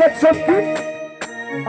এক শক্তি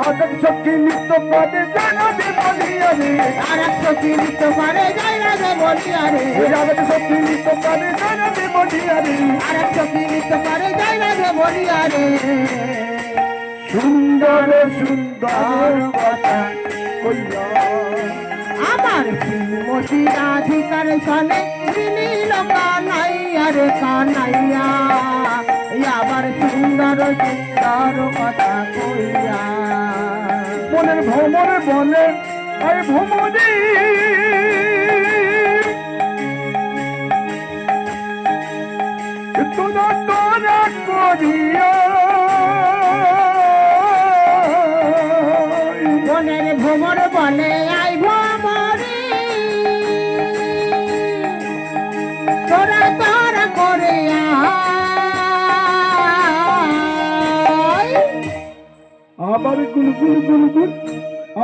আরেক শক্তি নিত্য পদে জানাবে বলিয়া রে আরেক শক্তি নিত্য পদে জানাবে বলিয়া রে আরেক শক্তি নিত্য পদে জানাবে বলিয়া রে আরেক শক্তি নিত্য পদে জানাবে বলিয়া সুন্দর সুন্দর কথা কইয়া। আমার শ্রীমতী রাধিকার সনে মিলিল কানাইয়া রে কানাইয়া আবার সুন্দর সুন্দর কথা কইয়া। মনের ভ্রমরে বলে আই ভ্রমণী ভ্রমর বলে আই ভ্রমরে তোরা তোরা করে। আবার গুল গুল গুল গুল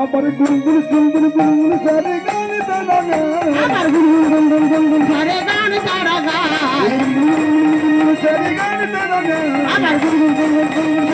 আবার গুল গুল গুল গুল গুল গুল সারে গানে আমার গুন গুন গুন গুন গুন সারে গান তারা গায় সারে গানে আমার গুন গুন গুন গুন গুন গুন সারে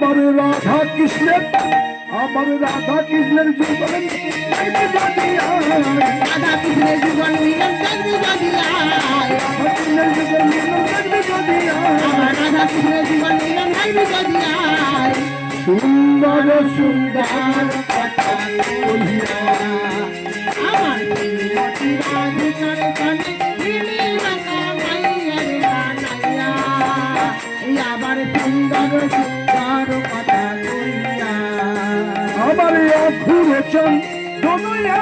আমার রাধা কৃষ্ণের আমার রাধা কৃষ্ণের জীবন রাধা কৃষ্ণের জীবন মিলন দেখবি যদি আয়। কৃষ্ণের জীবন যদি আমার রাধা কৃষ্ণের জীবন মিলন দেখবি যদি সুন্দর সুন্দর কথা আমার শ্রীমতী রাধিকার সনে মিলিল কানাইয়া রে কানাইয়া এই আবার সুন্দর সুন্দর কথা কইয়া। আমার অখুরে চান দুনিয়া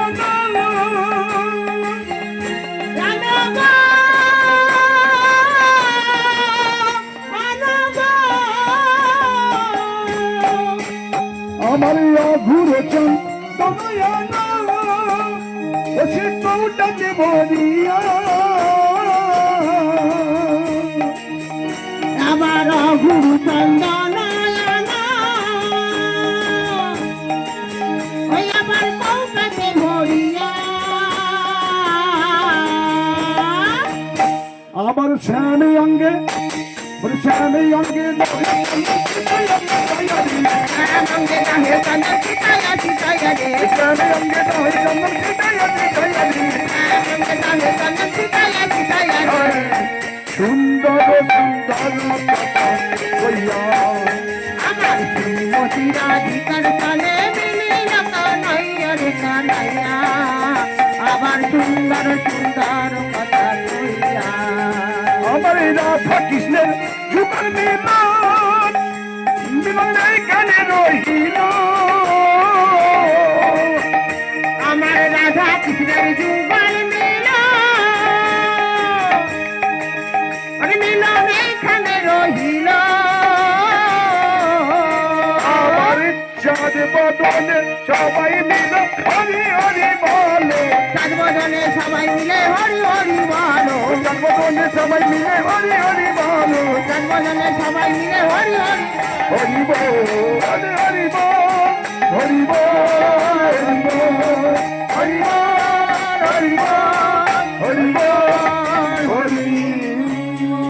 আমার অঘুরে চান দুনিয়া সে কৌটাকে ভরিয়া আমার শ্যামী অঙ্গে, বলে শ্যামী অঙ্গে সুন্দর সুন্দর কইয়া আমার শ্রীমতী রাধিকার কানে মিলিল কানাইয়া রে কানাইয়া আবার সুন্দর সুন্দর কথা। আমার রাধা কৃষ্ণের যুগল মিলন মিলন এখানে রহিল? আমার রাধা কৃষ্ণের যুগল মিল মিলন এখানে রহিল। আমার চাঁদ বদনে সবাই মিল হরি হরি বলে। চাঁদ বদনে সবাই মিলে হরি হরি বলো। বদনে সবাই মিলে হরি হরি বল চাঁদ সবাই মিলে হরি হরি হরি বল হরি হরি বল হরি বল হরি বল হরি বল হরি বল